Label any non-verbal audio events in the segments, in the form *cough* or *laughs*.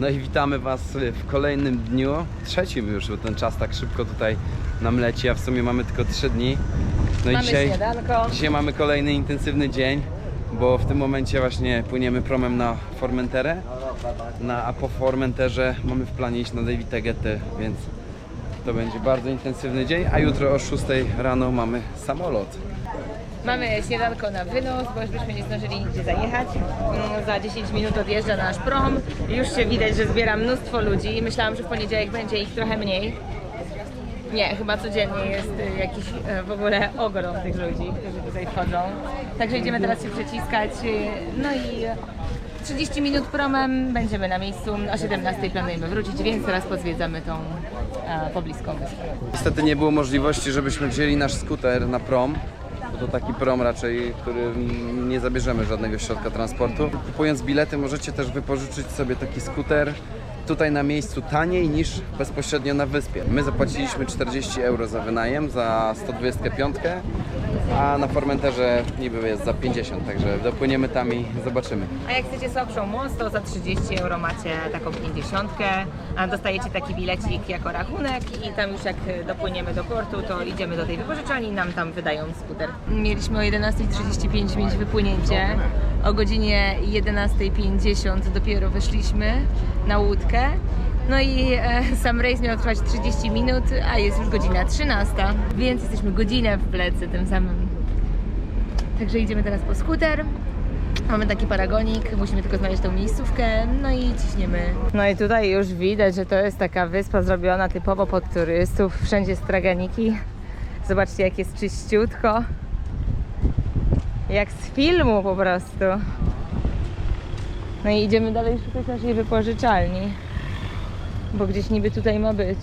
No i witamy Was w kolejnym dniu, trzecim już, bo ten czas tak szybko tutaj nam leci, a w sumie mamy tylko 3 dni. No Mamy i dzisiaj, śniadanko. dzisiaj mamy kolejny intensywny dzień, bo w tym momencie właśnie płyniemy promem na Formenterę, na, a po Formenterze mamy w planie iść na David Getty, więc to będzie bardzo intensywny dzień, a jutro o 6 rano mamy samolot. Mamy śniadanko na wynos, bo już byśmy nie zdążyli nigdzie zajechać. Mm, Za 10 minut odjeżdża nasz prom. Już się widać, że zbiera mnóstwo ludzi. Myślałam, że w poniedziałek będzie ich trochę mniej. Nie, chyba codziennie jest y, jakiś e, w ogóle ogrom tych ludzi, którzy tutaj wchodzą. Także idziemy teraz się przeciskać. y, No i 30 minut promem, będziemy na miejscu. O 17 planujemy wrócić, więc teraz pozwiedzamy tą pobliską wyspę. Niestety nie było możliwości, żebyśmy wzięli nasz skuter na prom. Bo To taki prom raczej, który nie zabierzemy żadnego środka transportu. Kupując bilety możecie też wypożyczyć sobie taki skuter tutaj na miejscu taniej niż bezpośrednio na wyspie. My zapłaciliśmy 40 euro za wynajem, za 125, a na Formenterze niby jest za 50, także dopłyniemy tam i zobaczymy. A jak chcecie słabszą moc, to za 30 euro macie taką 50, a dostajecie taki bilecik jako rachunek i tam już jak dopłyniemy do portu, to idziemy do tej wypożyczalni i nam tam wydają skuter. Mieliśmy o 11.35 mieć wypłynięcie, o godzinie 11.50 dopiero wyszliśmy na łódkę. No i e, *laughs* sam rejs miał trwać 30 minut, a jest już godzina 13, więc jesteśmy godzinę w plecy tym samym. Także idziemy teraz po skuter. Mamy taki paragonik, musimy tylko znaleźć tą miejscówkę, no i ciśniemy. No i tutaj już widać, że to jest taka wyspa zrobiona typowo pod turystów. Wszędzie straganiki. Zobaczcie, jak jest czyściutko. Jak z filmu po prostu. No i idziemy dalej szukać naszej wypożyczalni. Bo gdzieś niby tutaj ma być.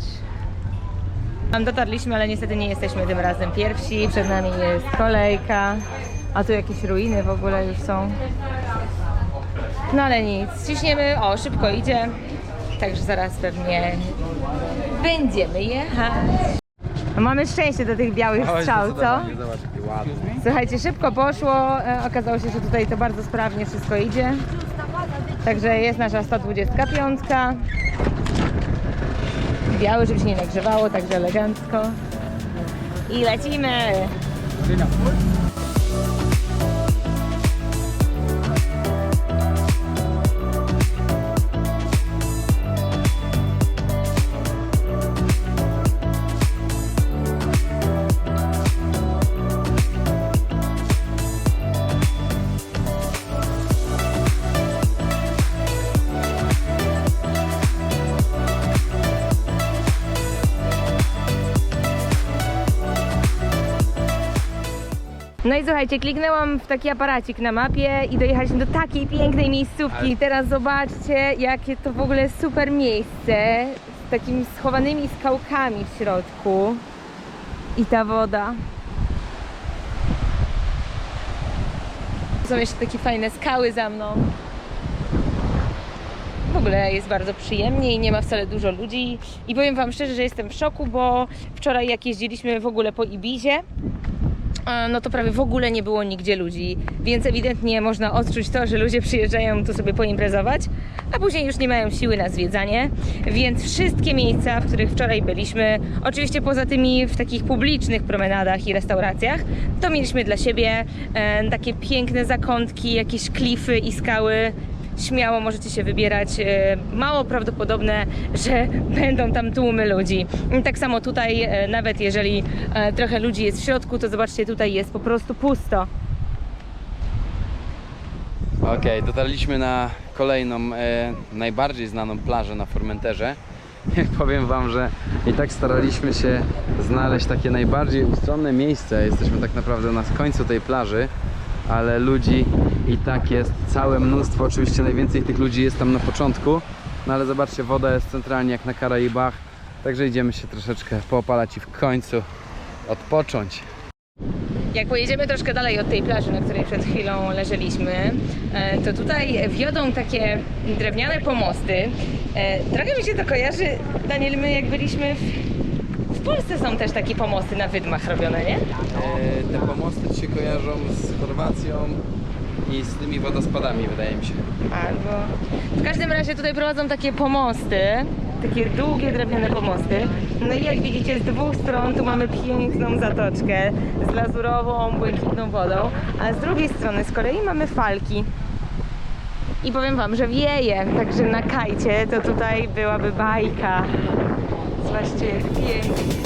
Tam dotarliśmy, ale niestety nie jesteśmy tym razem pierwsi. Przed nami jest kolejka. A tu jakieś ruiny w ogóle już są. No ale nic, ciśniemy. O, szybko idzie. Także zaraz pewnie będziemy jechać. No mamy szczęście do tych białych strzał, co? Słuchajcie, szybko poszło. E, Okazało się, że tutaj to bardzo sprawnie wszystko idzie. Także jest nasza 125. Biały, żeby się nie nagrzewało, także elegancko. I lecimy! No i słuchajcie, kliknęłam w taki aparacik na mapie i dojechaliśmy do takiej pięknej miejscówki. Teraz zobaczcie, jakie to w ogóle super miejsce z takimi schowanymi skałkami w środku. I ta woda. Są jeszcze takie fajne skały za mną. W ogóle jest bardzo przyjemnie i nie ma wcale dużo ludzi. I powiem Wam szczerze, że jestem w szoku, bo wczoraj jak jeździliśmy w ogóle po Ibizie, no to prawie w ogóle nie było nigdzie ludzi, więc ewidentnie można odczuć to, że ludzie przyjeżdżają tu sobie poimprezować, a później już nie mają siły na zwiedzanie, więc wszystkie miejsca, w których wczoraj byliśmy, oczywiście poza tymi w takich publicznych promenadach i restauracjach, to mieliśmy dla siebie e, takie piękne zakątki, jakieś klify i skały, śmiało możecie się wybierać. E, Mało prawdopodobne, że *laughs* będą tam tłumy ludzi. Tak samo tutaj, e, nawet jeżeli e, trochę ludzi jest w środku, to zobaczcie, tutaj jest po prostu pusto. Okej, dotarliśmy na kolejną, e, najbardziej znaną plażę na Formenterze. *laughs* Powiem Wam, że i tak staraliśmy się znaleźć takie najbardziej ustronne miejsce. Jesteśmy tak naprawdę na końcu tej plaży, ale ludzi i tak jest całe mnóstwo. Oczywiście najwięcej tych ludzi jest tam na początku, no ale zobaczcie, woda jest centralnie jak na Karaibach. Także idziemy się troszeczkę poopalać i w końcu odpocząć. Jak pojedziemy troszkę dalej od tej plaży, na której przed chwilą leżeliśmy, e, to tutaj wiodą takie drewniane pomosty. E, Trochę mi się to kojarzy, Daniel, my jak byliśmy w, w Polsce są też takie pomosty na wydmach robione, nie? E, te pomosty Ci się kojarzą z Chorwacją i z tymi wodospadami, wydaje mi się. Albo... W każdym razie tutaj prowadzą takie pomosty, takie długie drewniane pomosty. No i jak widzicie z dwóch stron tu mamy piękną zatoczkę z lazurową, błękitną wodą, a z drugiej strony z kolei mamy falki. I powiem wam, że wieje, także na kajcie to tutaj byłaby bajka. Zobaczcie jak pięknie.